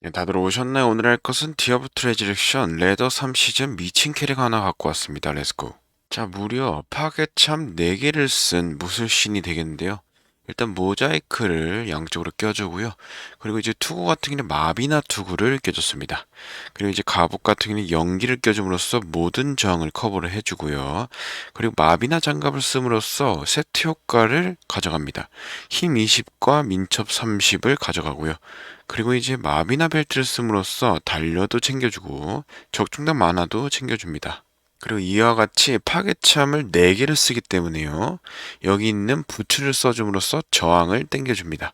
네, 다들 오셨나요? 오늘 할 것은 디아블로 트레지렉션 레더 3 시즌 미친 캐릭 하나 갖고 왔습니다. 렛츠고. 자, 무려 파괴참 4개를 쓴 무술신이 되겠는데요. 일단 모자이크를 양쪽으로 껴주고요. 그리고 이제 투구 같은 경우는 마비나 투구를 껴줬습니다. 그리고 이제 가복 같은 경우는 연기를 껴줌으로써 모든 저항을 커버를 해주고요. 그리고 마비나 장갑을 씀으로써 세트 효과를 가져갑니다. 힘 20과 민첩 30을 가져가고요. 그리고 이제 마비나 벨트를 씀으로써 달려도 챙겨주고 적중단 만화도 챙겨줍니다. 그리고 이와 같이 파괴참을 4개를 쓰기 때문에요. 여기 있는 부츠를 써줌으로써 저항을 땡겨줍니다.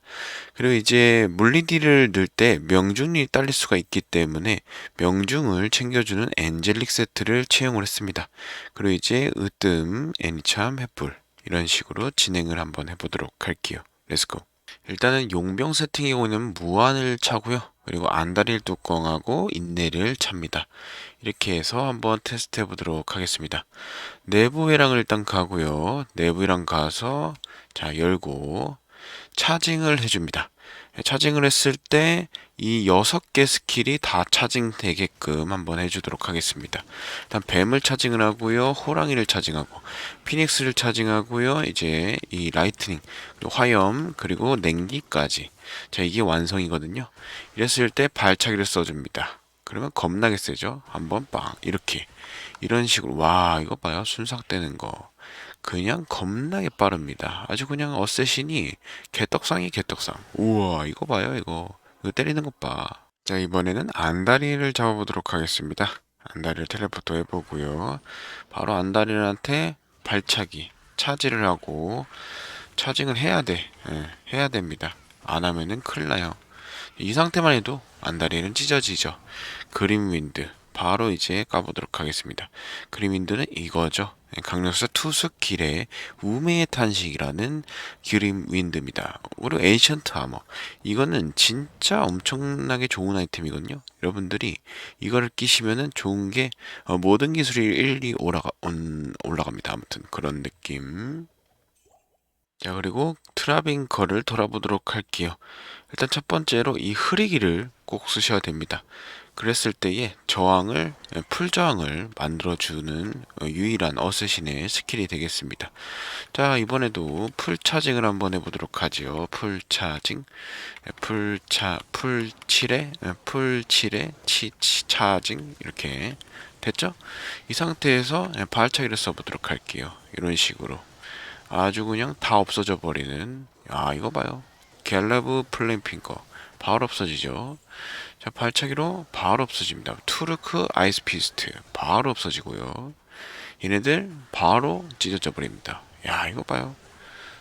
그리고 이제 물리딜을 넣을 때 명중이 딸릴 수가 있기 때문에 명중을 챙겨주는 엔젤릭 세트를 채용을 했습니다. 그리고 이제 으뜸, 애니참, 횃불 이런 식으로 진행을 한번 해보도록 할게요. 렛츠고. 일단은 용병 세팅의 경우는 무한을 차고요. 그리고 안다릴 뚜껑하고 인내를 찹니다. 이렇게 해서 한번 테스트 해보도록 하겠습니다. 내부 회랑을 일단 가고요. 내부 회랑 가서 자 열고 차징을 해줍니다. 차징을 했을 때 이 여섯 개 스킬이 다 차징되게끔 한번 해주도록 하겠습니다. 일단 뱀을 차징을 하고요. 호랑이를 차징하고 피닉스를 차징하고요. 이제 이 라이트닝, 그리고 화염, 그리고 냉기까지. 자 이게 완성이거든요. 이랬을 때 발차기를 써줍니다. 그러면 겁나게 세죠. 한번 빵 이렇게 이런 식으로 와 이거 봐요 순삭되는 거. 그냥 겁나게 빠릅니다. 아주 그냥 어쌔신이 개떡상이 개떡상. 우와, 이거 봐요, 이거. 이거 때리는 것 봐. 자, 이번에는 안다리를 잡아보도록 하겠습니다. 안다리를 텔레포트 해보고요. 바로 안다리한테 발차기, 차지를 하고, 차징을 해야 돼. 예, 해야 됩니다. 안 하면은 큰일 나요. 이 상태만 해도 안다리는 찢어지죠. 그림 윈드. 바로 이제 까보도록 하겠습니다. 그림 윈드는 이거죠. 강력사 투숙 길의 우매의 탄식이라는 그림 윈드입니다. 그리고 에이션트 아머. 이거는 진짜 엄청나게 좋은 아이템이거든요. 여러분들이 이거를 끼시면은 좋은 게 어, 모든 기술이 일리 올라가, 온, 올라갑니다. 아무튼 그런 느낌. 자, 그리고 트라빙커를 돌아보도록 할게요. 일단 첫 번째로 이 흐리기를 꼭 쓰셔야 됩니다. 그랬을 때에 저항을 풀저항을 만들어주는 어, 유일한 어쌔신의 스킬이 되겠습니다. 자 이번에도 풀차징을 한번 해보도록 하죠. 풀차징 풀차 풀칠에 풀칠에 치, 치 차징 이렇게 됐죠? 이 상태에서 발차기를 써보도록 할게요. 이런 식으로 아주 그냥 다 없어져 버리는 아 이거 봐요. 갤러브 플레임핑거 바로 없어지죠. 자, 발차기로 바로 없어집니다. 투르크 아이스피스트 바로 없어지고요. 얘네들 바로 찢어져 버립니다. 야, 이거 봐요.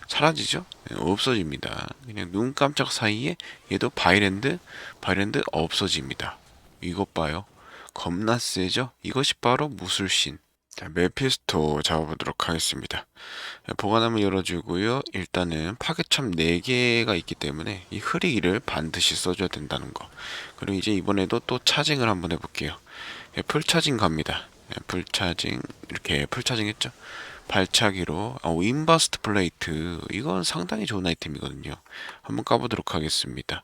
사라지죠? 네, 없어집니다. 그냥 눈 깜짝 사이에 얘도 바이랜드, 바이랜드 없어집니다. 이것 봐요. 겁나 세죠? 이것이 바로 무술신. 자, 메피스토 잡아보도록 하겠습니다. 보관함을 열어주고요. 일단은 파괴참 4개가 있기 때문에 이 흐리기를 반드시 써줘야 된다는 거. 그리고 이제 이번에도 또 차징을 한번 해볼게요. 예, 풀차징 갑니다. 예, 풀차징 이렇게 풀차징 했죠. 발차기로 어, 윈버스트 플레이트 이건 상당히 좋은 아이템이거든요. 한번 까보도록 하겠습니다.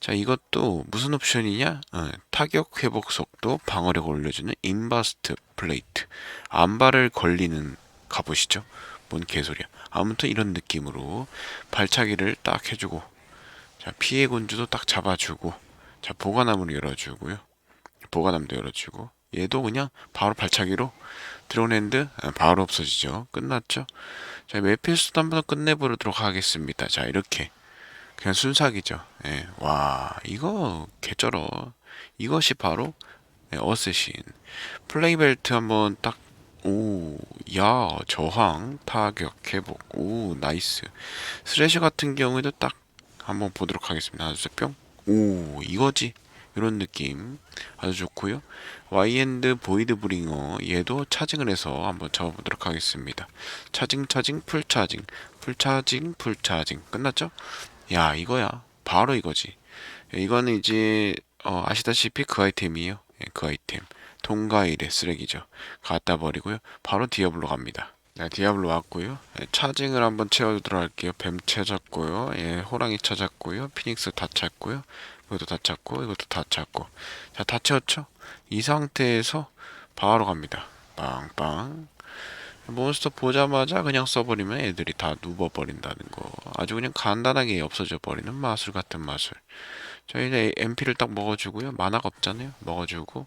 자 이것도 무슨 옵션이냐? 어, 타격 회복 속도 방어력 올려주는 인버스트 플레이트 안발을 걸리는 갑옷이죠. 뭔 개소리야. 아무튼 이런 느낌으로 발차기를 딱 해주고 자 피해 군주도 딱 잡아주고 자 보관함을 열어주고요. 보관함도 열어주고 얘도 그냥 바로 발차기로 드론핸드 아, 바로 없어지죠. 끝났죠. 자, 메필수도 한번 끝내보도록 하겠습니다. 자, 이렇게 그냥 순삭이죠. 예. 와, 이거 개쩔어. 이것이 바로 예, 어쌔신. 플레이벨트 한번 딱 오, 야, 저항, 타격, 회복. 오, 나이스. 스레시 같은 경우에도 딱 한번 보도록 하겠습니다. 하나, 둘, 셋, 뿅. 오, 이거지. 이런 느낌 아주 좋고요. 와이엔드 보이드 브링어 얘도 차징을 해서 한번 잡아보도록 하겠습니다. 차징 차징 풀 차징 풀 차징 풀 차징 끝났죠? 야 이거야 바로 이거지. 이거는 이제 어, 아시다시피 그 아이템이에요. 예, 그 아이템 통과일의 쓰레기죠. 갖다 버리고요. 바로 디아블로 갑니다. 네, 디아블로 왔고요. 예, 차징을 한번 채워주도록 할게요. 뱀 찾았고요. 예, 호랑이 찾았고요. 피닉스 다 찾고요. 이것도 다 찾고 이것도 다 찾고. 자 다 채웠죠? 이 상태에서 바로 갑니다. 빵빵. 몬스터 보자마자 그냥 써버리면 애들이 다 누워버린다는 거. 아주 그냥 간단하게 없어져 버리는 마술 같은 마술. 자 이제 MP를 딱 먹어주고요. 만화가 없잖아요. 먹어주고.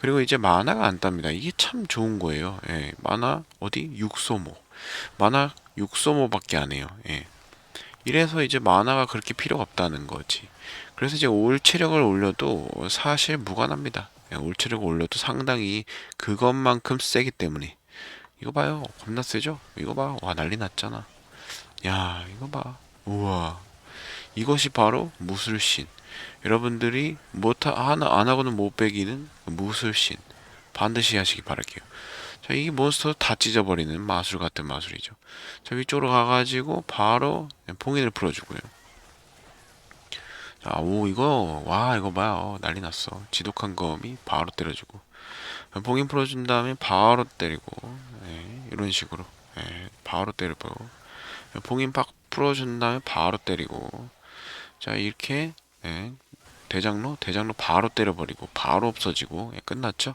그리고 이제 만화가 안 땁니다. 이게 참 좋은 거예요. 예. 만화 어디? 육소모. 만화 육소모밖에 안 해요. 예 이래서 이제 만화가 그렇게 필요가 없다는 거지 그래서 이제 올 체력을 올려도 사실 무관합니다 예, 올 체력을 올려도 상당히 그것만큼 세기 때문에 이거 봐요. 겁나 세죠? 이거 봐. 와, 난리 났잖아. 야, 이거 봐. 우와. 이것이 바로 무술신. 여러분들이 못, 하, 안 하고는 못 빼기는 무술신. 반드시 하시기 바랄게요. 자, 이 몬스터 다 찢어버리는 마술 같은 마술이죠. 자, 위쪽으로 가가지고 바로 봉인을 풀어주고요. 자, 오, 이거, 와, 이거 봐요. 난리 났어. 지독한 검이 바로 때려주고. 봉인 풀어준 다음에 바로 때리고, 예, 이런 식으로. 예, 바로 때리고. 봉인 팍 풀어준 다음에 바로 때리고. 자, 이렇게, 예, 대장로, 대장로 바로 때려버리고, 바로 없어지고, 예, 끝났죠?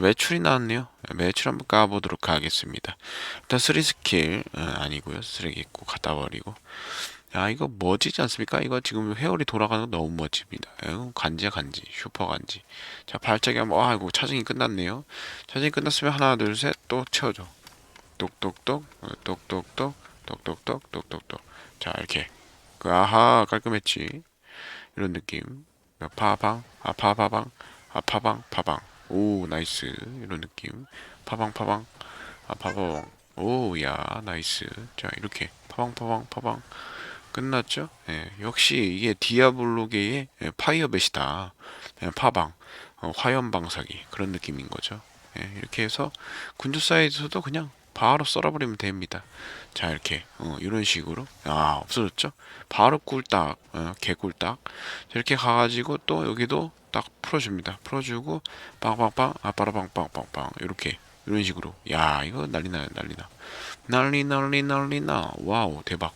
매출이 나왔네요. 예, 매출 한번 까보도록 하겠습니다. 일단 쓰리 스킬, 예, 아니고요. 쓰레기 있고, 갖다 버리고. 야 이거 멋지지 않습니까? 이거 지금 회오리 돌아가는 거 너무 멋집니다. 에휴, 간지야 간지 슈퍼 간지. 자 발차기 한번 와 이거 차징이 끝났네요. 차징이 끝났으면 하나 둘 셋 또 채워줘. 똑똑똑 어, 똑똑똑 똑똑똑 똑똑똑. 자 이렇게 그 아하 깔끔했지. 이런 느낌. 파방 아파 파방 아파 방 파방 오 나이스 이런 느낌. 파방 파방 아파방 오야 나이스. 자 이렇게 파방 파방 파방 끝났죠? 예, 역시 이게 디아블로계의 예, 파이어벳이다. 예, 파방, 어, 화염 방사기 그런 느낌인 거죠. 예, 이렇게 해서 군주 사이드에서도 그냥 바로 썰어버리면 됩니다. 자 이렇게 어, 이런 식으로 아 없어졌죠? 바로 꿀딱 어, 개꿀딱 이렇게 가가지고 또 여기도 딱 풀어줍니다. 풀어주고 빵빵빵 아빠라빵빵빵빵 이렇게 이런 식으로 야 이거 난리나 난리나 난리 난리 난리나 와우 대박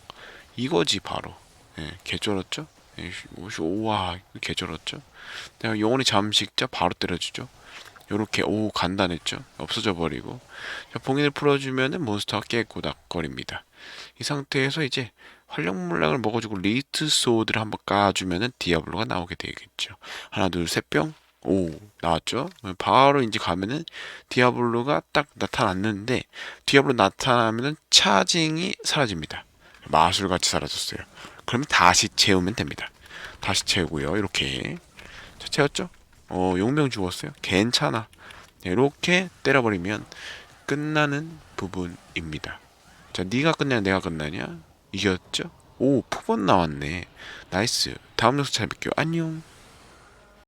이거지 바로 예, 개쩔었죠? 예, 오와 개쩔었죠? 내가 영원히 잠식자 바로 때려주죠. 요렇게 오 간단했죠? 없어져 버리고 자, 봉인을 풀어주면은 몬스터가 깨꼬닥거립니다. 이 상태에서 이제 활력물량을 먹어주고 리트 소드를 한번 까주면은 디아블로가 나오게 되겠죠. 하나 둘 셋 뿅. 오 나왔죠? 바로 이제 가면은 디아블로가 딱 나타났는데 디아블로 나타나면은 차징이 사라집니다. 마술같이 사라졌어요. 그러면 다시 채우면 됩니다. 다시 채우고요. 이렇게 자, 채웠죠? 어, 용병 죽었어요. 괜찮아. 이렇게 때려버리면 끝나는 부분입니다. 자, 네가 끝내냐, 내가 끝나냐? 이겼죠? 오, 푸번 나왔네. 나이스. 다음 영상 잘 뵐게요. 안녕.